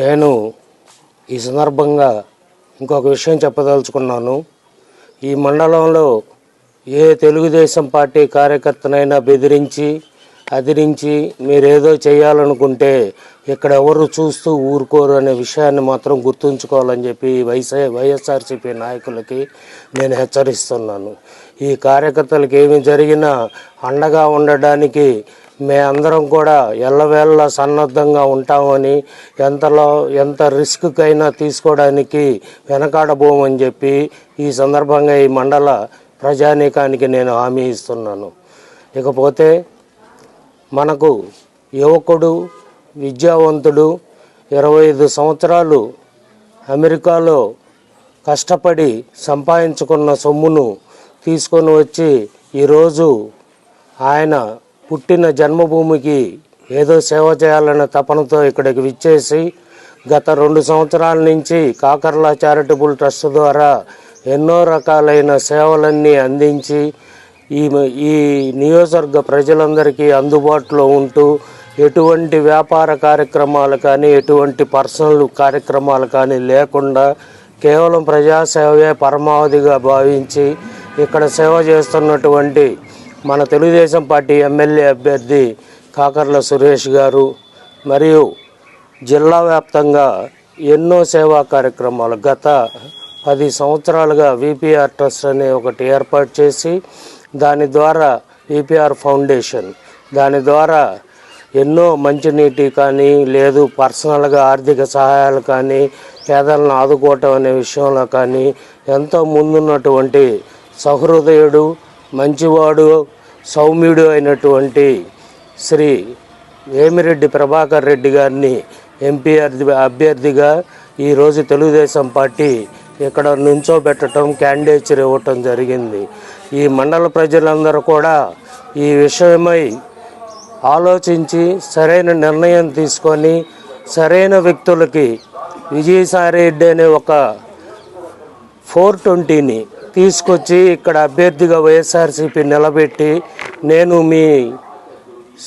నేను ఈ సందర్భంగా ఇంకొక విషయం చెప్పదలుచుకున్నాను. ఈ మండలంలో ఏ తెలుగుదేశం పార్టీ కార్యకర్తనైనా బెదిరించి అదిరించి మీరేదో చేయాలనుకుంటే ఇక్కడ ఎవరు చూస్తూ ఊరుకోరు అనే విషయాన్ని మాత్రం గుర్తుంచుకోవాలని చెప్పి వైసీ వైఎస్ఆర్సీపీ నాయకులకి నేను హెచ్చరిస్తున్నాను. ఈ కార్యకర్తలకు ఏమి జరిగినా అండగా ఉండడానికి మేమందరం కూడా ఎల్లవేళ సన్నద్ధంగా ఉంటామని ఎంతలో ఎంత రిస్క్కైనా తీసుకోవడానికి వెనకాడబోమని చెప్పి ఈ సందర్భంగా ఈ మండల ప్రజానీకానికి నేను హామీ ఇస్తున్నాను. ఇకపోతే మనకు యువకుడు విద్యావంతుడు ఇరవై ఐదు సంవత్సరాలు అమెరికాలో కష్టపడి సంపాదించుకున్న సొమ్మును తీసుకొని వచ్చి ఈరోజు ఆయన పుట్టిన జన్మభూమికి ఏదో సేవ చేయాలనే తపనతో ఇక్కడికి విచ్చేసి గత రెండు సంవత్సరాల నుంచి కాకర్ల చారిటబుల్ ట్రస్ట్ ద్వారా ఎన్నో రకాలైన సేవలన్నీ అందించి ఈ ఈ నియోజకవర్గ ప్రజలందరికీ అందుబాటులో ఉంటూ ఎటువంటి వ్యాపార కార్యక్రమాలు కానీ ఎటువంటి పర్సనల్ కార్యక్రమాలు కానీ లేకుండా కేవలం ప్రజాసేవే పరమావధిగా భావించి ఇక్కడ సేవ చేస్తున్నటువంటి మన తెలుగుదేశం పార్టీ ఎమ్మెల్యే అభ్యర్థి కాకర్ల సురేష్ గారు మరియు జిల్లా వ్యాప్తంగా ఎన్నో సేవా కార్యక్రమాలు గత పది సంవత్సరాలుగా విపిఆర్ ట్రస్ట్ అనే ఒకటి ఏర్పాటు చేసి దాని ద్వారా విపిఆర్ ఫౌండేషన్ దాని ద్వారా ఎన్నో మంచినీటి కానీ లేదు పర్సనల్గా ఆర్థిక సహాయాలు కానీ పేదలను ఆదుకోవటం అనే విషయంలో కానీ ఎంతో ముందున్నటువంటి సహృదయుడు మంచివాడు సౌమ్యుడు అయినటువంటి శ్రీ వేమిరెడ్డి ప్రభాకర్ రెడ్డి గారిని ఎంపీ అభ్యర్థిగా ఈరోజు తెలుగుదేశం పార్టీ ఇక్కడ నుంచోబెట్టడం క్యాండిడేచర్ ఇవ్వటం జరిగింది. ఈ మండల ప్రజలందరూ కూడా ఈ విషయమై ఆలోచించి సరైన నిర్ణయం తీసుకొని సరైన వ్యక్తులకి విజయసాయి రెడ్డి అనే ఒక ఫోర్ ట్వంటీని తీసుకొచ్చి ఇక్కడ అభ్యర్థిగా వైఎస్ఆర్సీపీ నిలబెట్టి నేను మీ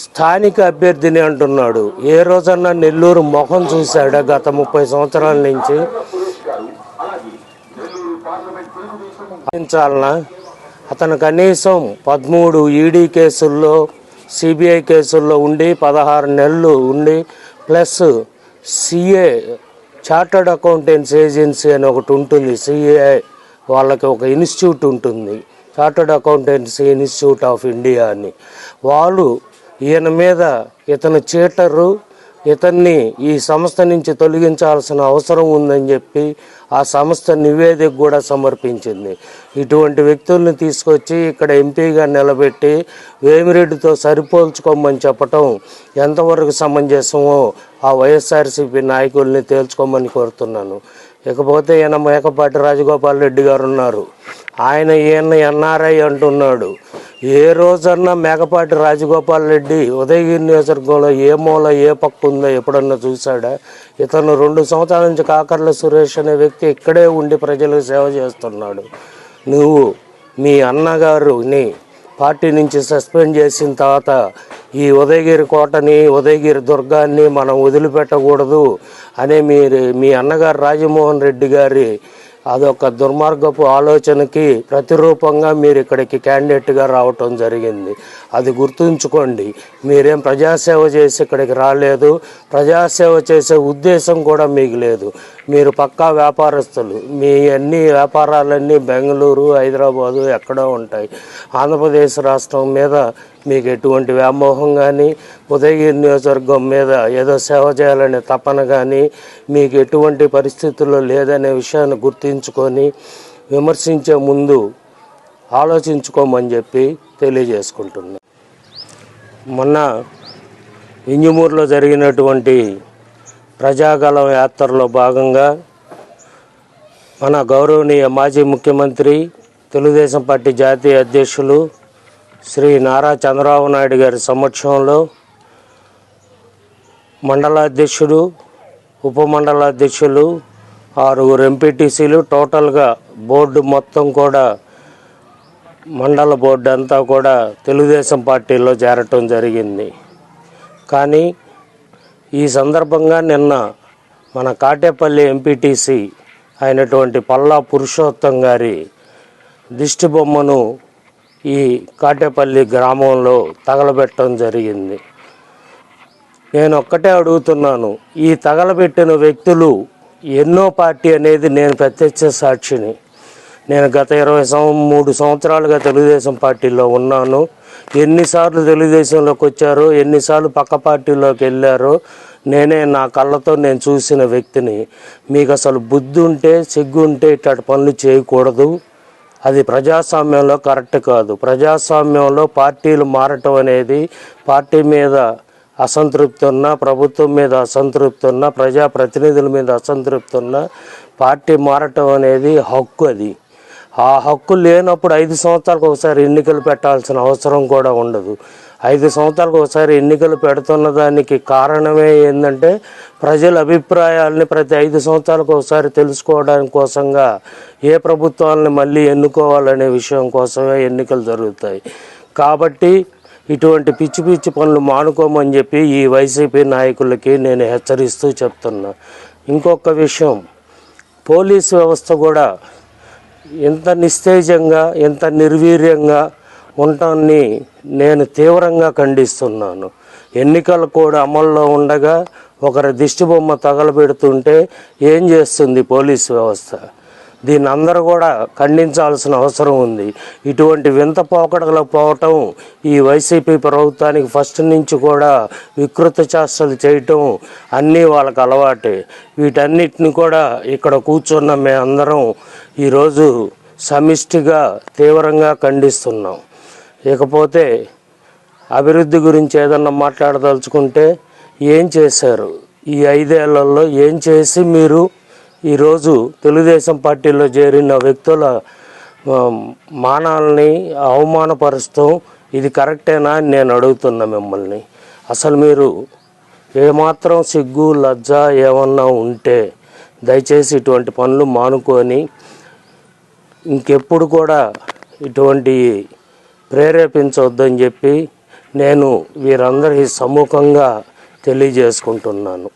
స్థానిక అభ్యర్థిని అంటున్నాడు. ఏ రోజన్నా నెల్లూరు ముఖం చూశాడా గత ముప్పై సంవత్సరాల నుంచి? పాటించాలనా? అతను కనీసం పదమూడు ఈడీ కేసుల్లో సిబిఐ కేసుల్లో ఉండి పదహారు నెలలు ఉండి plus CA chartered accountants agency అని ఒకటి ఉంటుంది సిఏఐ వాళ్ళకి ఒక ఇన్స్టిట్యూట్ ఉంటుంది chartered accountancy institute of India అని. వాళ్ళు ఈయన మీద ఇతను చీటరు ఇతన్ని ఈ సంస్థ నుంచి తొలగించాల్సిన అవసరం ఉందని చెప్పి ఆ సంస్థ నివేదిక కూడా సమర్పించింది. ఇటువంటి వ్యక్తుల్ని తీసుకొచ్చి ఇక్కడ ఎంపీగా నిలబెట్టి వేమిరెడ్డితో సరిపోల్చుకోమని చెప్పటం ఎంతవరకు సమంజసమో ఆ వైఎస్ఆర్సీపీ నాయకుల్ని తేల్చుకోమని కోరుతున్నాను. ఇకపోతే ఈయన మేకపాటి రాజగోపాల్ రెడ్డి గారు ఉన్నారు. ఆయన ఈయన ఎన్ఆర్ఐ అంటున్నాడు. ఏ రోజన్నా మేకపాటి రాజగోపాల్ రెడ్డి ఉదయగిరి నియోజకవర్గంలో ఏ మూల ఏ పక్క ఉందో ఎప్పుడన్నా చూశాడా? ఇతను రెండు సంవత్సరాల నుంచి కాకర్ల సురేష్ అనే వ్యక్తి ఇక్కడే ఉండి ప్రజలకు సేవ చేస్తున్నాడు. నువ్వు మీ అన్నగారుని పార్టీ నుంచి సస్పెండ్ చేసిన తర్వాత ఈ ఉదయగిరి కోటని ఉదయగిరి దుర్గాన్ని మనం వదిలిపెట్టకూడదు అనే మీరు మీ అన్నగారు రాజమోహన్ రెడ్డి గారి అదొక దుర్మార్గపు ఆలోచనకి ప్రతిరూపంగా మీరు ఇక్కడికి క్యాండిడేట్గా రావటం జరిగింది. అది గుర్తుంచుకోండి. మీరేం ప్రజాసేవ చేసి ఇక్కడికి రాలేదు. ప్రజాసేవ చేసే ఉద్దేశం కూడా మీకు లేదు. మీరు పక్కా వ్యాపారస్తులు. మీ అన్ని వ్యాపారాలన్నీ బెంగళూరు హైదరాబాదు ఎక్కడో ఉంటాయి. ఆంధ్రప్రదేశ్ రాష్ట్రం మీద మీకు ఎటువంటి వ్యామోహం కానీ ఉదయగిరి నియోజకవర్గం మీద ఏదో సేవ చేయాలనే తపన కానీ మీకు ఎటువంటి పరిస్థితుల్లో లేదనే విషయాన్ని ఆలోచించుకొని విమర్శించే ముందు ఆలోచించుకోమని చెప్పి తెలియజేసుకుంటున్నాను మొన్న ఇంజమూరులో జరిగినటువంటి ప్రజాగలం యాత్రలో భాగంగా మన గౌరవనీయ మాజీ ముఖ్యమంత్రి తెలుగుదేశం పార్టీ జాతీయ అధ్యక్షులు శ్రీ నారా చంద్రబాబు నాయుడు గారి సమక్షంలో మండలాధ్యక్షుడు ఉపమండలాధ్యక్షులు ఆరుగురు ఎంపీటీసీలు టోటల్గా బోర్డు మొత్తం కూడా మండల బోర్డు అంతా కూడా తెలుగుదేశం పార్టీలో చేరటం జరిగింది. కానీ ఈ సందర్భంగా నిన్న మన కాటేపల్లి ఎంపీటీసీ అయినటువంటి పల్లా పురుషోత్తం గారి దిష్టి బొమ్మను ఈ కాటేపల్లి గ్రామంలో తగలబెట్టడం జరిగింది. నేను ఒక్కటే అడుగుతున్నాను ఈ తగలబెట్టిన వ్యక్తులు ఎన్నో పార్టీ అనేది నేను ప్రత్యక్ష సాక్షిని. నేను గత ఇరవై సం మూడు సంవత్సరాలుగా తెలుగుదేశం పార్టీలో ఉన్నాను. ఎన్నిసార్లు తెలుగుదేశంలోకి వచ్చారో ఎన్నిసార్లు పక్క పార్టీలోకి వెళ్ళారో నేనే నా కళ్ళతో నేను చూసిన వ్యక్తిని. మీకు అసలు బుద్ధి ఉంటే సిగ్గు ఉంటే ఇట్లాంటి పనులు చేయకూడదు. అది ప్రజాస్వామ్యంలో కరెక్ట్ కాదు. ప్రజాస్వామ్యంలో పార్టీలు మారటం అనేది పార్టీ మీద అసంతృప్తి ఉన్నా ప్రభుత్వం మీద అసంతృప్తి ఉన్నా ప్రజాప్రతినిధుల మీద అసంతృప్తి ఉన్నా పార్టీ మారటం అనేది హక్కు అది. ఆ హక్కు లేనప్పుడు ఐదు సంవత్సరాలకు ఒకసారి ఎన్నికలు పెట్టాల్సిన అవసరం కూడా ఉండదు. ఐదు సంవత్సరాలకు ఒకసారి ఎన్నికలు పెడుతున్న దానికి కారణమే ఏంటంటే ప్రజల అభిప్రాయాలని ప్రతి ఐదు సంవత్సరాలకు ఒకసారి తెలుసుకోవడానికి కోసంగా ఏ ప్రభుత్వాలని మళ్ళీ ఎన్నుకోవాలనే విషయం కోసమే ఎన్నికలు జరుగుతాయి. కాబట్టి ఇటువంటి పిచ్చి పిచ్చి పనులు మానుకోమని చెప్పి ఈ వైసీపీ నాయకులకి నేను హెచ్చరిస్తూ చెప్తున్నా. ఇంకొక విషయం పోలీస్ వ్యవస్థ కూడా ఎంత నిస్తేజంగా ఎంత నిర్వీర్యంగా ఉండటాన్ని నేను తీవ్రంగా ఖండిస్తున్నాను. ఎన్నికలు కూడా అమల్లో ఉండగా ఒకరి దిష్టిబొమ్మ తగలబెడుతుంటే ఏం చేస్తుంది పోలీస్ వ్యవస్థ? దీన్ని అందరూ కూడా ఖండించాల్సిన అవసరం ఉంది. ఇటువంటి వింత పోకడలకు పోవటం ఈ వైసీపీ ప్రభుత్వానికి ఫస్ట్ నుంచి కూడా వికృత చేష్టలు చేయటం అన్నీ వాళ్ళకి అలవాటే. వీటన్నిటిని కూడా ఇక్కడ కూర్చున్న మేమందరం ఈరోజు సమిష్టిగా తీవ్రంగా ఖండిస్తున్నాం. ఇకపోతే అభివృద్ధి గురించి ఏదన్నా మాట్లాడదలుచుకుంటే ఏం చేశారు? ఈ ఐదేళ్ళలో ఏం చేసి మీరు ఈరోజు తెలుగుదేశం పార్టీలో చేరిన వ్యక్తుల మానాలని అవమానపరుస్తాం ఇది కరెక్టేనా అని నేను అడుగుతున్నా మిమ్మల్ని. అసలు మీరు ఏమాత్రం సిగ్గు లజ్జ ఏమన్నా ఉంటే దయచేసి ఇటువంటి పనులు మానుకొని ఇంకెప్పుడు కూడా ఇటువంటి ప్రేరేపించవద్దని చెప్పి నేను వీరందరి సముఖంగా తెలియజేసుకుంటున్నాను.